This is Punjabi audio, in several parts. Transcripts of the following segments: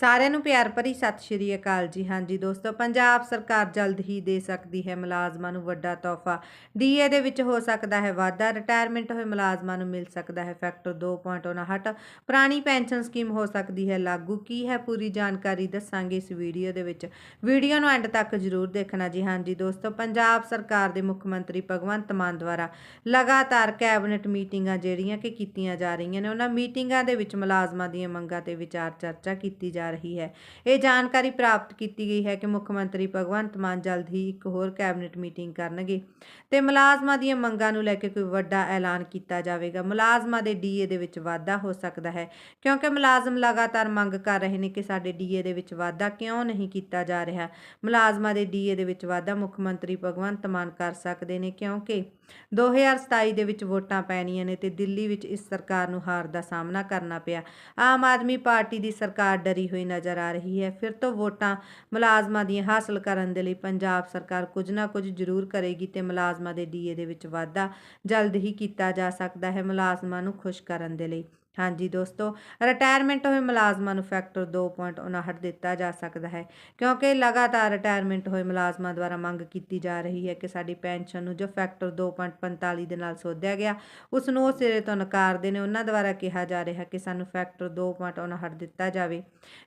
ਸਾਰਿਆਂ ਨੂੰ ਪਿਆਰ ਭਰੀ ਸਤਿ ਸ਼੍ਰੀ ਅਕਾਲ ਜੀ। ਹਾਂਜੀ ਦੋਸਤੋ, ਪੰਜਾਬ ਸਰਕਾਰ ਜਲਦ ਹੀ ਦੇ ਸਕਦੀ ਹੈ ਮੁਲਾਜ਼ਮਾਂ ਨੂੰ ਵੱਡਾ ਤੋਹਫਾ। ਡੀਏ ਦੇ ਵਿੱਚ ਹੋ ਸਕਦਾ ਹੈ ਵਾਧਾ ਰਿਟਾਇਰਮੈਂਟ ਹੋਏ ਮੁਲਾਜ਼ਮਾਂ ਨੂੰ ਮਿਲ ਸਕਦਾ ਹੈ ਫੈਕਟਰ 2.59 ਪੁਰਾਣੀ ਪੈਨਸ਼ਨ ਸਕੀਮ ਹੋ ਸਕਦੀ ਹੈ ਲਾਗੂ। ਕੀ ਹੈ ਪੂਰੀ ਜਾਣਕਾਰੀ ਦੱਸਾਂਗੇ ਇਸ ਵੀਡੀਓ ਦੇ ਵਿੱਚ। ਵੀਡੀਓ ਨੂੰ ਐਂਡ ਤੱਕ ਜ਼ਰੂਰ ਦੇਖਣਾ ਜੀ। ਹਾਂਜੀ ਦੋਸਤੋ, ਪੰਜਾਬ ਸਰਕਾਰ ਦੇ ਮੁੱਖ ਮੰਤਰੀ ਭਗਵੰਤ ਮਾਨ ਦੁਆਰਾ ਲਗਾਤਾਰ ਕੈਬਨਿਟ ਮੀਟਿੰਗਾਂ ਜਿਹੜੀਆਂ ਕਿ ਕੀਤੀਆਂ ਜਾ ਰਹੀਆਂ ਨੇ, ਉਹਨਾਂ ਮੀਟਿੰਗਾਂ ਦੇ ਵਿੱਚ ਮੁਲਾਜ਼ਮਾਂ ਦੀਆਂ ਮੰਗਾਂ ਤੇ ਵਿਚਾਰ ਚਰਚਾ ਕੀਤੀ ਜਾ ਰਹੀ ਹੈ। ਇਹ ਜਾਣਕਾਰੀ ਪ੍ਰਾਪਤ ਕੀਤੀ ਗਈ ਹੈ ਕਿ ਮੁੱਖ ਮੰਤਰੀ ਭਗਵੰਤ ਮਾਨ ਜਲਦ ਹੀ ਇੱਕ ਹੋਰ ਕੈਬਨਿਟ ਮੀਟਿੰਗ ਕਰਨਗੇ ਤੇ ਮੁਲਾਜ਼ਮਾਂ ਦੀਆਂ ਮੰਗਾਂ ਨੂੰ ਲੈ ਕੇ ਕੋਈ ਵੱਡਾ ਐਲਾਨ ਕੀਤਾ ਜਾਵੇਗਾ। ਮੁਲਾਜ਼ਮਾਂ ਦੇ ਡੀਏ ਦੇ ਵਿੱਚ ਵਾਧਾ ਹੋ ਸਕਦਾ ਹੈ, ਕਿਉਂਕਿ ਮੁਲਾਜ਼ਮ ਲਗਾਤਾਰ ਮੰਗ ਕਰ ਰਹੇ ਨੇ ਕਿ ਸਾਡੇ ਡੀਏ ਦੇ ਵਿੱਚ ਵਾਧਾ ਕਿਉਂ ਨਹੀਂ ਕੀਤਾ ਜਾ ਰਿਹਾ। ਮੁਲਾਜ਼ਮਾਂ ਦੇ ਡੀਏ ਦੇ ਵਿੱਚ ਵਾਧਾ ਮੁੱਖ ਮੰਤਰੀ ਭਗਵੰਤ ਮਾਨ ਕਰ ਸਕਦੇ ਨੇ, ਕਿਉਂਕਿ 2027 ਦੇ ਵਿੱਚ ਵੋਟਾਂ ਪੈਣੀਆਂ ਨੇ ਤੇ ਦਿੱਲੀ ਵਿੱਚ ਇਸ ਸਰਕਾਰ ਨੂੰ ਹਾਰ ਦਾ ਸਾਹਮਣਾ ਕਰਨਾ ਪਿਆ। ਆਮ ਆਦਮੀ ਪਾਰਟੀ ਦੀ ਸਰਕਾਰ ਡਰੀ ਹੋਈ ਨਜ਼ਰ ਆ ਰਹੀ ਹੈ। ਫਿਰ ਤੋਂ ਵੋਟਾਂ ਮੁਲਾਜ਼ਮਾਂ ਦੀਆਂ ਹਾਸਲ ਕਰਨ ਦੇ ਲਈ ਪੰਜਾਬ ਸਰਕਾਰ ਕੁਝ ਨਾ ਕੁਝ ਜ਼ਰੂਰ ਕਰੇਗੀ ਤੇ ਮੁਲਾਜ਼ਮਾਂ ਦੇ ਡੀਏ ਦੇ ਵਿੱਚ ਵਾਧਾ ਜਲਦ ਹੀ ਕੀਤਾ ਜਾ ਸਕਦਾ ਹੈ ਮੁਲਾਜ਼ਮਾਂ ਨੂੰ ਖੁਸ਼ ਕਰਨ ਦੇ ਲਈ। ਹਾਂਜੀ ਦੋਸਤੋ ਰਿਟਾਇਰਮੈਂਟ ਹੋਏ ਮੁਲਾਜ਼ਮਾਂ ਨੂੰ ਫੈਕਟਰ 2.59 ਦਿੱਤਾ ਜਾ ਸਕਦਾ ਹੈ, ਕਿਉਂਕਿ ਲਗਾਤਾਰ ਰਿਟਾਇਰਮੈਂਟ ਹੋਏ ਮੁਲਾਜ਼ਮਾਂ ਦੁਆਰਾ ਮੰਗ ਕੀਤੀ ਜਾ ਰਹੀ ਹੈ ਕਿ ਸਾਡੀ ਪੈਨਸ਼ਨ ਨੂੰ ਜੋ ਫੈਕਟਰ 2.45 ਦੇ ਨਾਲ ਸੋਧਿਆ ਗਿਆ ਉਸ ਨੂੰ ਉਹ ਸਿਰੇ ਤੋਂ ਨਕਾਰਦੇ ਨੇ। ਉਹਨਾਂ ਦੁਆਰਾ ਕਿਹਾ ਜਾ ਰਿਹਾ ਕਿ ਸਾਨੂੰ ਫੈਕਟਰ 2.59 ਦਿੱਤਾ ਜਾਵੇ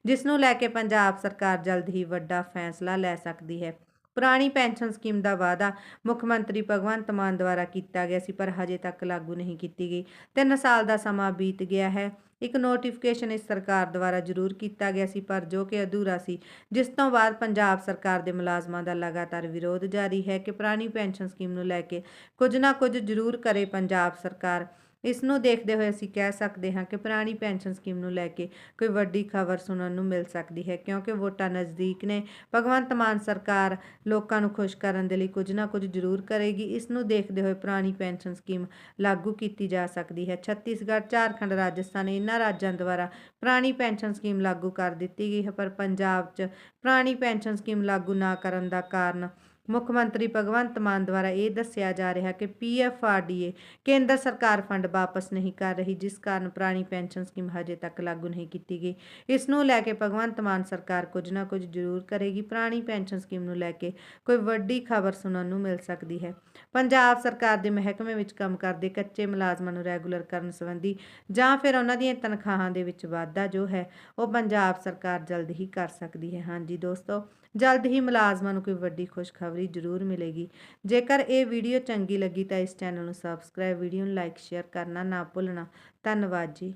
ਜਿਸ ਨੂੰ ਲੈ ਕੇ ਪੰਜਾਬ ਸਰਕਾਰ ਜਲਦ ਹੀ ਵੱਡਾ ਫੈਸਲਾ ਲੈ ਸਕਦੀ ਹੈ। ਪੁਰਾਣੀ ਪੈਨਸ਼ਨ ਸਕੀਮ ਦਾ ਵਾਅਦਾ ਮੁੱਖ ਮੰਤਰੀ ਭਗਵੰਤ ਮਾਨ ਦੁਆਰਾ ਕੀਤਾ ਗਿਆ ਸੀ, ਪਰ ਹਜੇ ਤੱਕ ਲਾਗੂ ਨਹੀਂ ਕੀਤੀ ਗਈ। 3 ਸਾਲ ਦਾ ਸਮਾਂ ਬੀਤ ਗਿਆ ਹੈ। ਇੱਕ ਨੋਟੀਫਿਕੇਸ਼ਨ ਇਸ ਸਰਕਾਰ ਦੁਆਰਾ ਜ਼ਰੂਰ ਕੀਤਾ ਗਿਆ ਸੀ, ਪਰ ਜੋ ਕਿ ਅਧੂਰਾ ਸੀ, ਜਿਸ ਤੋਂ ਬਾਅਦ ਪੰਜਾਬ ਸਰਕਾਰ ਦੇ ਮੁਲਾਜ਼ਮਾਂ ਦਾ ਲਗਾਤਾਰ ਵਿਰੋਧ ਜਾਰੀ ਹੈ ਕਿ ਪੁਰਾਣੀ ਪੈਨਸ਼ਨ ਸਕੀਮ ਨੂੰ ਲੈ ਕੇ ਕੁਝ ਨਾ ਕੁਝ ਜ਼ਰੂਰ ਕਰੇ ਪੰਜਾਬ ਸਰਕਾਰ। ਇਸ ਨੂੰ ਦੇਖਦੇ ਹੋਏ ਅਸੀਂ ਕਹਿ ਸਕਦੇ ਹਾਂ ਕਿ ਪੁਰਾਣੀ ਪੈਨਸ਼ਨ ਸਕੀਮ ਨੂੰ ਲੈ ਕੇ ਕੋਈ ਵੱਡੀ ਖਬਰ ਸੁਣਨ ਨੂੰ ਮਿਲ ਸਕਦੀ ਹੈ, ਕਿਉਂਕਿ ਵੋਟਾਂ ਨਜ਼ਦੀਕ ਨੇ। ਭਗਵੰਤ ਮਾਨ ਸਰਕਾਰ ਲੋਕਾਂ ਨੂੰ ਖੁਸ਼ ਕਰਨ ਦੇ ਲਈ ਕੁਝ ਨਾ ਕੁਝ ਜ਼ਰੂਰ ਕਰੇਗੀ। ਇਸ ਨੂੰ ਦੇਖਦੇ ਹੋਏ ਪੁਰਾਣੀ ਪੈਨਸ਼ਨ ਸਕੀਮ ਲਾਗੂ ਕੀਤੀ ਜਾ ਸਕਦੀ ਹੈ। ਛੱਤੀਸਗੜ੍ਹ, ਝਾਰਖੰਡ, ਰਾਜਸਥਾਨ ਇਹਨਾਂ ਰਾਜਾਂ ਦੁਆਰਾ ਪੁਰਾਣੀ ਪੈਨਸ਼ਨ ਸਕੀਮ ਲਾਗੂ ਕਰ ਦਿੱਤੀ ਗਈ ਹੈ, ਪਰ ਪੰਜਾਬ 'ਚ ਪੁਰਾਣੀ ਪੈਨਸ਼ਨ ਸਕੀਮ ਲਾਗੂ ਨਾ ਕਰਨ ਦਾ ਕਾਰਨ ਮੁੱਖ ਮੰਤਰੀ ਭਗਵੰਤ ਮਾਨ ਦੁਆਰਾ ਇਹ ਦੱਸਿਆ ਜਾ ਰਿਹਾ ਕਿ ਪੀਐਫਆਰਡੀਏ ਕੇਂਦਰ ਸਰਕਾਰ ਫੰਡ ਵਾਪਸ ਨਹੀਂ ਕਰ ਰਹੀ, ਜਿਸ ਕਾਰਨ ਪੁਰਾਣੀ ਪੈਨਸ਼ਨ ਸਕੀਮ ਹਜੇ ਤੱਕ ਲਾਗੂ ਨਹੀਂ ਕੀਤੀ ਗਈ। ਇਸ ਨੂੰ ਲੈ ਕੇ ਭਗਵੰਤ ਮਾਨ ਸਰਕਾਰ ਕੁਝ ਨਾ ਕੁਝ ਜ਼ਰੂਰ ਕਰੇਗੀ। ਪੁਰਾਣੀ ਪੈਨਸ਼ਨ ਸਕੀਮ ਨੂੰ ਲੈ ਕੇ ਕੋਈ ਵੱਡੀ ਖਬਰ ਸੁਣਨ ਨੂੰ ਮਿਲ ਸਕਦੀ ਹੈ। ਪੰਜਾਬ ਸਰਕਾਰ ਦੇ ਮਹਿਕਮੇ ਵਿੱਚ ਕੰਮ ਕਰਦੇ ਕੱਚੇ ਮੁਲਾਜ਼ਮਾਂ ਨੂੰ ਰੈਗੂਲਰ ਕਰਨ ਸੰਬੰਧੀ ਜਾਂ ਫਿਰ ਉਹਨਾਂ ਦੀਆਂ ਤਨਖਾਹਾਂ ਦੇ ਵਿੱਚ ਵਾਧਾ ਜੋ ਹੈ, ਉਹ ਪੰਜਾਬ ਸਰਕਾਰ ਜਲਦ ਹੀ ਕਰ ਸਕਦੀ ਹੈ। ਹਾਂਜੀ ਦੋਸਤੋ, ਜਲਦ ਹੀ ਮੁਲਾਜ਼ਮਾਂ ਨੂੰ ਕੋਈ ਵੱਡੀ ਖੁਸ਼ਖਬਰੀ ਜ਼ਰੂਰ ਮਿਲੇਗੀ। ਜੇਕਰ ਇਹ ਵੀਡੀਓ ਚੰਗੀ ਲੱਗੀ ਤਾਂ ਇਸ ਚੈਨਲ ਨੂੰ ਸਬਸਕ੍ਰਾਈਬ ਵੀਡੀਓ ਨੂੰ ਲਾਈਕ ਸ਼ੇਅਰ ਕਰਨਾ ਨਾ ਭੁੱਲਣਾ। ਧੰਨਵਾਦ ਜੀ।